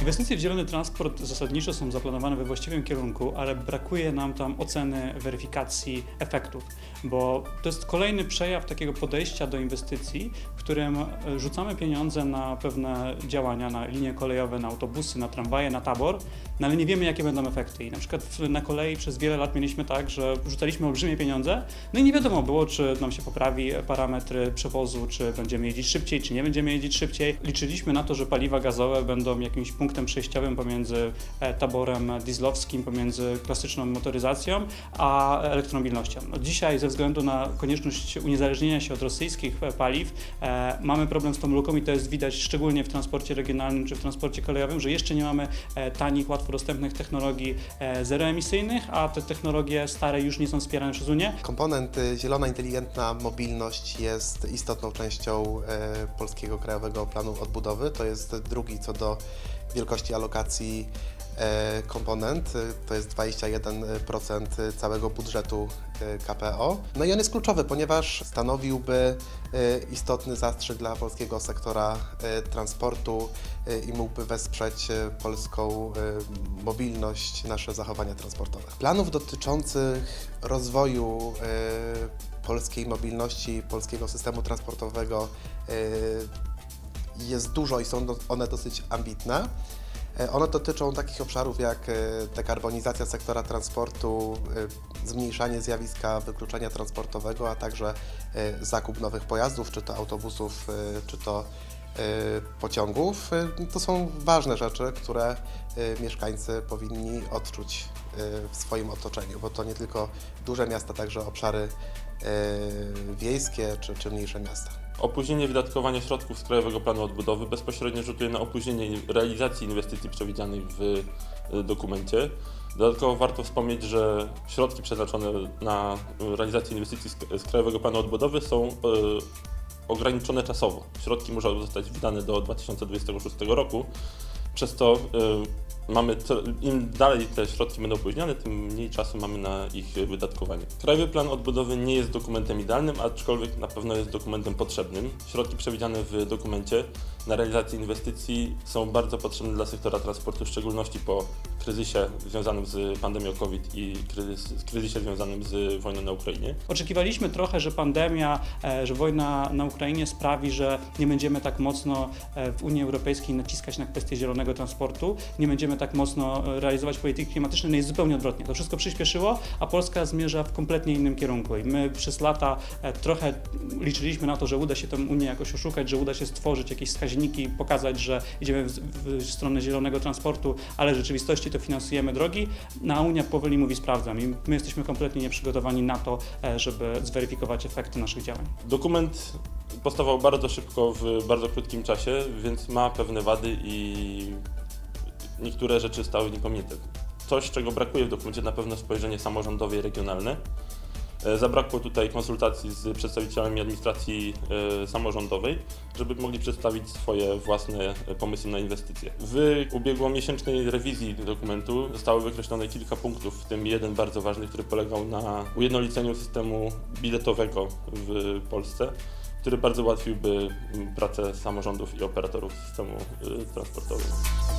Inwestycje w zielony transport zasadniczo są zaplanowane we właściwym kierunku, ale brakuje nam tam oceny weryfikacji efektów, bo to jest kolejny przejaw takiego podejścia do inwestycji, w którym e, rzucamy pieniądze na pewne działania, na linie kolejowe, na autobusy, na tramwaje, na tabor, no ale nie wiemy, jakie będą efekty. I na przykład na kolei przez wiele lat mieliśmy tak, że rzucaliśmy olbrzymie pieniądze, no i nie wiadomo było, czy nam się poprawi parametry przewozu, czy będziemy jeździć szybciej, czy nie będziemy jeździć szybciej. Liczyliśmy na to, że paliwa gazowe będą jakimś punktem przejściowym pomiędzy e, taborem dieslowskim, pomiędzy klasyczną motoryzacją, a elektromobilnością. No dzisiaj ze względu na konieczność uniezależnienia się od rosyjskich e, paliw e, mamy problem z tą luką i to jest widać szczególnie w transporcie regionalnym czy w transporcie kolejowym, że jeszcze nie mamy tanich, łatwo dostępnych technologii zeroemisyjnych, a te technologie stare już nie są wspierane przez Unię. Komponent y, Zielona Inteligentna Mobilność jest istotną częścią Polskiego Krajowego Planu Odbudowy. To jest drugi co do wielkości alokacji e, komponent. To jest 21% całego budżetu e, KPO. No i on jest kluczowy, ponieważ stanowiłby e, istotny zastrzyk dla polskiego sektora transportu i mógłby wesprzeć polską mobilność, nasze zachowania transportowe. Planów dotyczących rozwoju polskiej mobilności, polskiego systemu transportowego jest dużo i są one dosyć ambitne. E, One dotyczą takich obszarów jak e, dekarbonizacja sektora transportu, e, zmniejszanie zjawiska wykluczenia transportowego, a także zakup nowych pojazdów, czy to autobusów, czy to pociągów. E, To są ważne rzeczy, które e, mieszkańcy powinni odczuć w swoim otoczeniu, bo to nie tylko duże miasta, także obszary wiejskie czy, czy mniejsze miasta. Opóźnienie wydatkowania środków z Krajowego Planu Odbudowy bezpośrednio rzutuje na opóźnienie realizacji inwestycji przewidzianych w y, dokumencie. Dodatkowo warto wspomnieć, że środki przeznaczone na realizację inwestycji z- Krajowego Planu Odbudowy są y, ograniczone czasowo. Środki muszą zostać wydane do 2026 roku, przez to y, mamy, im dalej te środki będą opóźniane, tym mniej czasu mamy na ich wydatkowanie. Krajowy Plan Odbudowy nie jest dokumentem idealnym, aczkolwiek na pewno jest dokumentem potrzebnym. Środki przewidziane w dokumencie na realizację inwestycji są bardzo potrzebne dla sektora transportu, w szczególności po kryzysie związanym z pandemią COVID i kryzys, kryzysie związanym z wojną na Ukrainie. Oczekiwaliśmy trochę, że pandemia, e, że wojna na Ukrainie sprawi, że nie będziemy tak mocno e, w Unii Europejskiej naciskać na kwestię zielonego transportu, nie będziemy tak mocno e, realizować polityki klimatycznej, no jest zupełnie odwrotnie. To wszystko przyspieszyło, a Polska zmierza w kompletnie innym kierunku i my przez lata trochę liczyliśmy na to, że uda się tę Unię jakoś oszukać, że uda się stworzyć jakieś wskaźniki, pokazać, że idziemy w, w stronę zielonego transportu, ale w rzeczywistości to finansujemy drogi, no a Unia powoli mówi sprawdzam i my jesteśmy kompletnie nieprzygotowani na to, e, żeby zweryfikować efekty naszych działań. Dokument powstawał bardzo szybko, w bardzo krótkim czasie, więc ma pewne wady i niektóre rzeczy stały niepominięte. Coś, czego brakuje w dokumencie, na pewno spojrzenie samorządowe i regionalne. E, Zabrakło tutaj konsultacji z przedstawicielami administracji e, samorządowej, żeby mogli przedstawić swoje własne e, pomysły na inwestycje. W ubiegłomiesięcznej rewizji dokumentu zostało wykreślone kilka punktów, w tym jeden bardzo ważny, który polegał na ujednoliceniu systemu biletowego w Polsce, który bardzo ułatwiłby pracę samorządów i operatorów systemu transportowego.